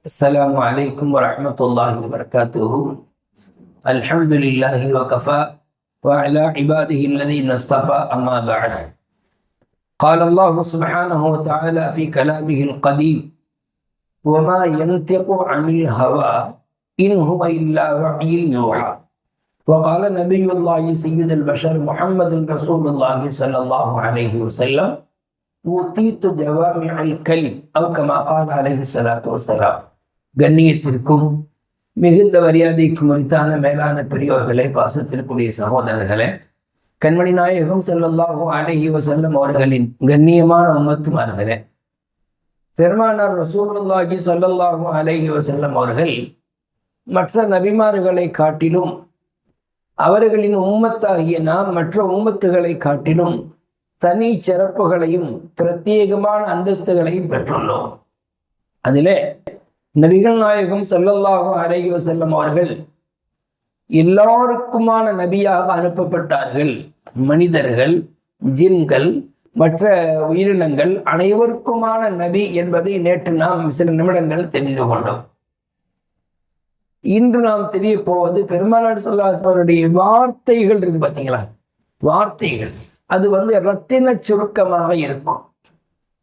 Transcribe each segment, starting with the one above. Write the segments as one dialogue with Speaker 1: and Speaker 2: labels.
Speaker 1: السلام عليكم ورحمة الله وبركاته. الحمد لله وكفى وعلى عباده الذين اصطفى أما بعد. قال الله سبحانه وتعالى في كلامه القديم وما ينطق عن الهوى إن هو إلا وحي يوحى. وقال نبي الله سيد البشر محمد رسول الله صلى الله عليه وسلم أوتيت جوامع الكلم أو كما قال عليه الصلاة والسلام. கண்ணியத்திற்கும் மிகுந்த மரியாதைக்கும் உரித்தான மேலான பெரியோர்களே பாசத்திற்குரிய சகோதரர்களே கண்மணி நாயகம் செல்லல்லாஹு அழகி வசல்லம் அவர்களின் கண்ணியமான உம்மத்துமார்களே பெருமானார் ரசூலுல்லாஹி சொல்லல்லாஹு அலைஹி வசல்லம் அவர்கள் மற்ற நபிமார்களை காட்டிலும் அவர்களின் உம்மத்தாகிய நாம் மற்ற உம்மத்துகளை காட்டிலும் தனி சிறப்புகளையும் பிரத்யேகமான அந்தஸ்துகளையும் பெற்றுள்ளோம். அதிலே நபிகள் நாயகம் செல்லல்லாகும் அரைகிவ செல்லும் அவர்கள் எல்லாருக்குமான நபியாக அனுப்பப்பட்டார்கள். மனிதர்கள் ஜின்கள் மற்ற உயிரினங்கள் அனைவருக்குமான நபி என்பதை நேற்று நாம் சில நிமிடங்கள் தெரிந்து கொண்டோம். இன்று நாம் தெரிய போவது பெருமாநாடு சொல்லாசனுடைய வார்த்தைகள் இருக்கு பார்த்தீங்களா வார்த்தைகள். அது வந்து ரத்தின சுருக்கமாக இருக்கும்.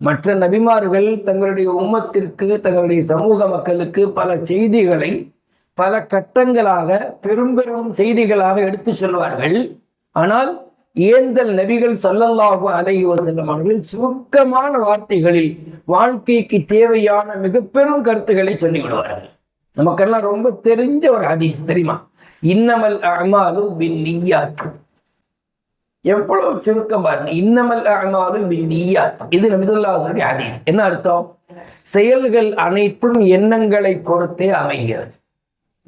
Speaker 1: மற்ற நபிமார்கள் தங்களுடைய உம்மத்திற்கு தங்களுடைய சமூக மக்களுக்கு பல செய்திகளை பல கட்டங்களாக பெரும் பெரும் செய்திகளாக எடுத்து சொல்வார்கள். ஆனால் ஏந்தல் நபிகள் சொல்லல்லாகும் அலைஹி செல்லும் அவர்கள் சுருக்கமான வார்த்தைகளில் வாழ்க்கைக்கு தேவையான மிக பெரும் கருத்துக்களை சொல்லிவிடுவார்கள். நமக்கெல்லாம் ரொம்ப தெரிஞ்ச ஒரு ஹதீஸ் தெரியுமா? இன்னமல் அமாலு பின் நீயாத்து எவ்வளவு சுருக்கம் பாருங்க. இன்னமல் அமாலு இது நபிசல்லாஹுடைய ஹதீஸ். என்ன அர்த்தம்? செயல்கள் அனைத்தும் எண்ணங்களை பொறுத்தே அமைகிறது.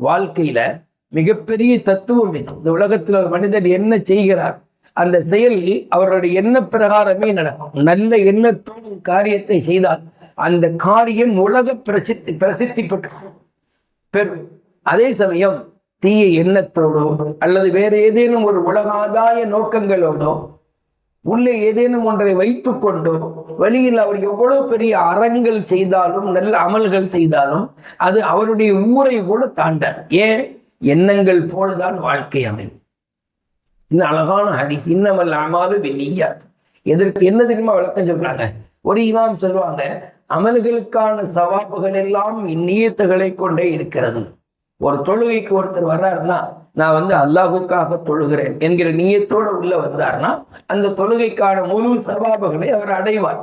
Speaker 1: வாழ்க்கையில மிகப்பெரிய தத்துவம் இது. இந்த உலகத்தில் ஒரு மனிதர் என்ன செய்கிறார்? அந்த செயல் அவருடைய எண்ண பிரகாரமே நடக்கும். நல்ல எண்ணத்தோடு காரியத்தை செய்தால் அந்த காரியம் உலக பிரசித்தி பிரசித்தி பெற்று பெறும். அதே சமயம் தீய எண்ணத்தோடோ அல்லது வேற ஏதேனும் ஒரு உலகாதாய நோக்கங்களோடோ உள்ளே ஏதேனும் ஒன்றை வைத்துக்கொண்டோ வழியில் அவர் எவ்வளவு பெரிய அறங்கள் செய்தாலும் நல்ல அமல்கள் செய்தாலும் அது அவருடைய ஊரை கூட தாண்டாது. ஏன்? எண்ணங்கள் போல்தான் வாழ்க்கை அமையும். இன்னும் அழகான ஹதீஸ். இன்னமல் அமாது வெளியாது எதற்கு என்ன தெரியுமா விளக்கம் சொல்றாங்க? ஒரு இமாம் சொல்லுவாங்க அமல்களுக்கான சவாப்புகள் எல்லாம் இந்நியத்துகளை கொண்டே இருக்கிறது. ஒரு தொழுகைக்கு ஒருத்தர் வர்றாருன்னா நான் வந்து அல்லாஹுக்காக தொழுகிறேன் என்கிற நீயத்தோடு உள்ள வந்தார்னா அந்த தொழுகைக்கான முழு சவாபுகளை அவர் அடைவார்.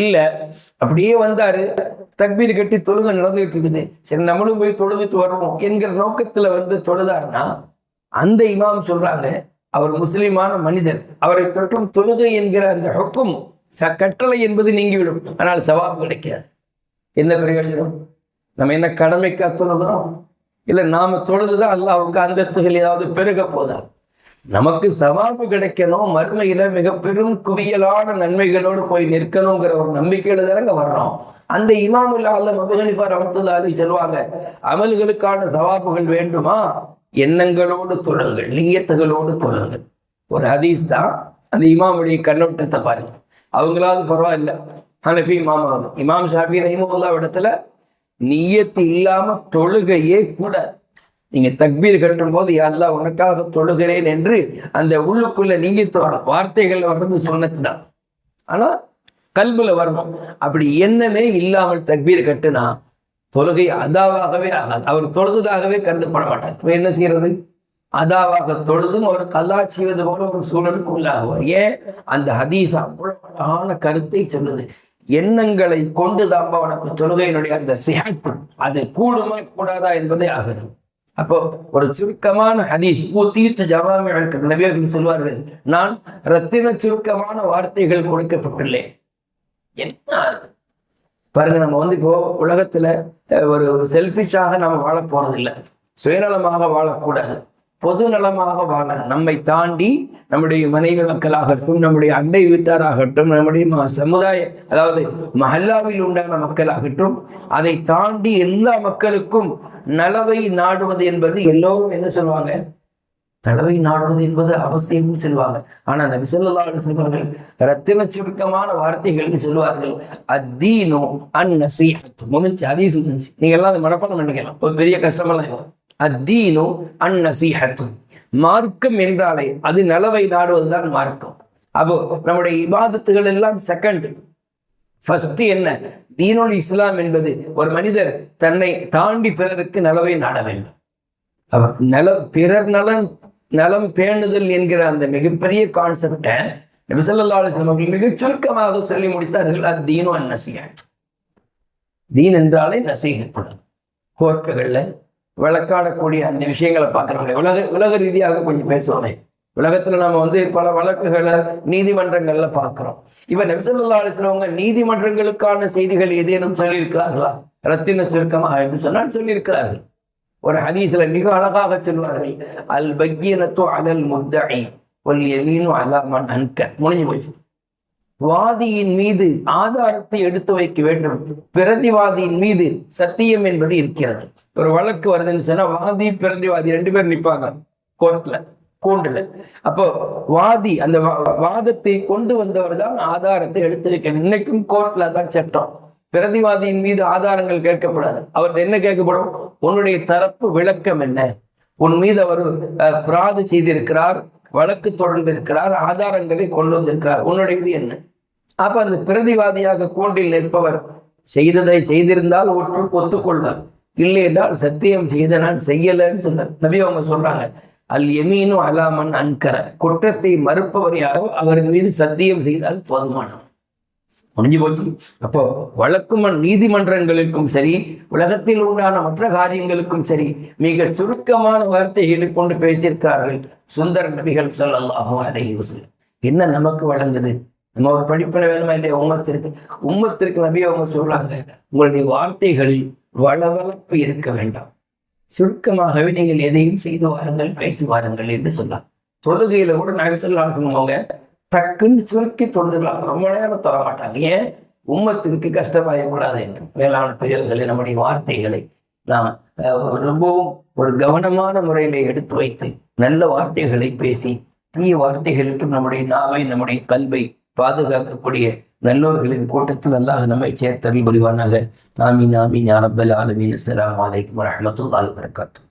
Speaker 1: இல்ல அப்படியே வந்தாரு தக்பீர் கட்டி தொழுகை நடந்துகிட்டு இருக்குது சரி நம்மளும் போய் தொழுதுட்டு வர்றோம் என்கிற நோக்கத்துல வந்து தொழுதாருன்னா அந்த இமாம் சொல்றாங்க அவர் முஸ்லிமான மனிதர் அவரை தொற்றும் தொழுகை என்கிற அந்த ஹொக்கும் கட்டளை என்பது நீங்கிவிடும். ஆனால் சவாபு கிடைக்காது. என்ன பிரயோஜனம்? நம்ம என்ன கடமைக்கா தொழுகிறோம் இல்லை நாம் தொழுதுதான் அல்லாவுக்கு அந்தஸ்துகள் ஏதாவது பெருக போதா? நமக்கு சவாபு கிடைக்கணும் மறுமையில மிக பெரும் குவியலான நன்மைகளோடு போய் நிற்கணுங்கிற ஒரு நம்பிக்கையில தானங்க வர்றோம். அந்த இமாமுல்லா அல்ல மபுகனிஃபா ரமத்துல்லா அலி சொல்லுவாங்க அமல்களுக்கான சவாபுகள் வேண்டுமா? எண்ணங்களோடு தொழுங்கள் நீயத்துகளோடு தொழுங்கள். ஒரு ஹதீஸ் தான் அந்த இமாமுடைய கண்ணோட்டத்தை பாருங்க. அவங்களாவது பரவாயில்ல ஹனஃபி இமாமாவது. இமாம் ஷாஃபி ரஹிமுல்லா இடத்துல நீயத்து இல்லாம தொழுகையே கூட. நீங்க தக்பீர் கட்டும் போது யாரெல்லாம் உனக்காக தொழுகிறேன் என்று அந்த உள்ளுக்குள்ள நீங்க வார்த்தைகள் வர்றது சொன்னதுதான் ஆனா கல்புல வரணும் அப்படி எண்ணமே இல்லாமல் தக்பீர் கட்டுனா தொழுகை அதாவாகவே ஆகாது. அவர் தொழுதுதாகவே கருதப்பட மாட்டார். இப்ப என்ன செய்யறது? அதாவாக தொழுதும் அவர் கல்லா செய்வது போல ஒரு சூழலுக்கு உள்ளாகுவார். ஏன்? அந்த ஹதீஸ் அவ்வளவு அழகான கருத்தை சொல்லுது. எண்ணங்களை கொண்டு தான் உனக்கு தொழுகையினுடைய அந்த சிஹத்து அது கூடுமா கூடாதா என்பதே ஆகுது அப்போ ஒரு சுருக்கமான ஹதீஸ் தீர்த்து ஜவாமி நபியர்கள் சொல்வார்கள் நான் ரத்தின சுருக்கமான வார்த்தைகள் கொடுக்கப்பட்டுள்ளேன். என்ன பாருங்க நம்ம வந்து இப்போ உலகத்துல ஒரு செல்ஃபிஷாக நம்ம வாழ போறதில்லை சுயநலமாக வாழக்கூடாது. பொது நலமாக வாழ நம்மை தாண்டி நம்முடைய மனைவி மக்களாகட்டும் நம்முடைய அண்டை வீட்டாராகட்டும் நம்முடைய சமுதாய அதாவது மஹல்லாவில் உண்டான மக்களாகட்டும் அதை தாண்டி எல்லா மக்களுக்கும் நலவை நாடுவது என்பது எல்லோரும் என்ன சொல்லுவாங்க நலவை நாடுவது என்பது அவசியம்னு சொல்லுவாங்க ஆனா நபி சொல்லா சொல்வார்கள் ரத்தின சுருக்கமான வார்த்தைகள்னு சொல்லுவார்கள். அத்தீனோ அன் நசீஹத். முடிஞ்சு ஹதீஸ் சொல்லுச்சு நீங்க எல்லாம் அதை மனப்பாடம் பண்ணிக்கலாம். ஒரு பெரிய கஷ்டமெல்லாம் அத்தீனோ அத்தீனு அன் நசீஹத். மார்க்கம் என்றாலே அது நலவை நாடுவதுதான் மார்க்கம். அப்போ நம்முடைய இபாதத்துகள் எல்லாம் செகண்ட் ஃபர்ஸ்ட் என்ன? தீனுல் இஸ்லாம் என்பது ஒரு மனிதர் தன்னை தாண்டி பிறருக்கு நலவை நாட வேண்டும். அவர் நல பிறர் நலன் நலம் பேணுதல் என்கிற அந்த மிகப்பெரிய கான்செப்டை நபிசல்லா அலிஸ்லாம் அவர்கள் மிக சுருக்கமாக சொல்லி முடித்தார்கள் அது தீனோ அன் தீன் என்றாலே நசீகத்துடன் கோர்ப்புகளில் வழக்காடக்கூடிய அந்த விஷயங்களை பார்க்குறவங்களே. உலக உலக ரீதியாக கொஞ்சம் பேசுவாங்க. உலகத்தில் நம்ம வந்து பல வழக்குகளை நீதிமன்றங்களில் பார்க்குறோம். இப்போ நபிசல்லா அலிஸ்லவங்க நீதிமன்றங்களுக்கான செய்திகள் ஏதேனும் சொல்லியிருக்கிறார்களா? ரத்தின சுருக்கமாக என்று சொன்னால் சொல்லியிருக்கிறார்கள். ஒரு ஹதீஸில் மிக அழகாக சொல்வார்கள் அல் பக்கியனத்து அலல் முத்தகை ஒல் எமீனு அலாமன் அன்க முடிஞ்சு போச்சு. வாதியின் மீது ஆதாரத்தை எடுத்து வைக்க வேண்டும். பிரதிவாதியின் மீது சத்தியம் என்பது இருக்கிறது. ஒரு வழக்கு வருதுன்னு சொன்னா வாதி பிரதிவாதி ரெண்டு பேர் நிற்பாங்க கோர்ட்ல கூண்டுல. அப்போ வாதி அந்த வா- வாதத்தை கொண்டு வந்தவர் தான் ஆதாரத்தை எடுத்து வைக்கணும். இன்னைக்கும் கோர்ட்ல தான் சட்டம். பிரதிவாதியின் மீது ஆதாரங்கள் கேட்கப்படாது. அவர் என்ன கேட்கப்படும்? உன்னுடைய தரப்பு விளக்கம் என்ன? உன் மீது அவர் அஹ், பிராது செய்திருக்கிறார். வழக்கு தொடர்ந்திருக்கிறார் ஆதாரங்களை கொண்டு வந்திருக்கிறார். உன்னுடையது என்ன? அப்ப அந்த பிரதிவாதியாக கூண்டில் நிற்பவர் செய்ததை செய்திருந்தால் ஒற்று ஒத்துக்கொள்வார். இல்லை என்றால் சத்தியம் செய்த நான் செய்யலைன்னு சொன்னார். நபி அவங்க சொல்றாங்க அல் எமீனு அலாமன் அன்கர. குற்றத்தை மறுப்பவர் யாரோ அவரின் மீது சத்தியம் செய்தால் போதுமானவர். முடிஞ்சு போச்சு. அப்போ வழக்குமன் நீதிமன்றங்களுக்கும் சரி உலகத்தில் உண்டான மற்ற காரியங்களுக்கும் சரி மிக சுருக்கமான வார்த்தைகளை கொண்டு பேசியிருக்கார்கள் சுந்தர நபிகள் சொல்லலாம் என்ன நமக்கு வழங்குது? நம்ம ஒரு படிப்பினை வேணுமா இல்லையா? உம்மத்திற்கு. உம்மத்திற்கு நபி அவங்க சொல்றாங்க உங்களுடைய வார்த்தைகளில் வளவளப்பு இருக்க வேண்டாம். சுருக்கமாகவே நீங்கள் எதையும் செய்து வாருங்கள் பேசி வாருங்கள் என்று சொல்லலாம் தொழுகையில கூட நான் சொல்லலாம் அவங்க டக்குன்னு சுருக்கி தொழுதுக்கலாம் ரொம்ப நேரம் தொட மாட்டாங்க ஏன்? உம்மத்திற்கு கஷ்டமாயக்கூடாது என்று. மேலான பெயர்களை நம்முடைய வார்த்தைகளை நாம் ரொம்பவும் ஒரு கவனமான முறையில எடுத்து வைத்து நல்ல வார்த்தைகளை பேசி தீய வார்த்தைகளுக்கு நம்முடைய நாவை நம்முடைய கல்வை பாதுகாக்கக்கூடிய நல்லோர்களின் கூட்டத்தில் அல்லாஹ் நம்மை சேர்த்தல் புரிவானாக. ஆமீன் ஆமீன் அரபல் ரப்பல் ஆலமீன். அஸ்ஸலாமு அலைக்கும் வரஹ்மத்துல்லாஹி வபரகாத்துஹு.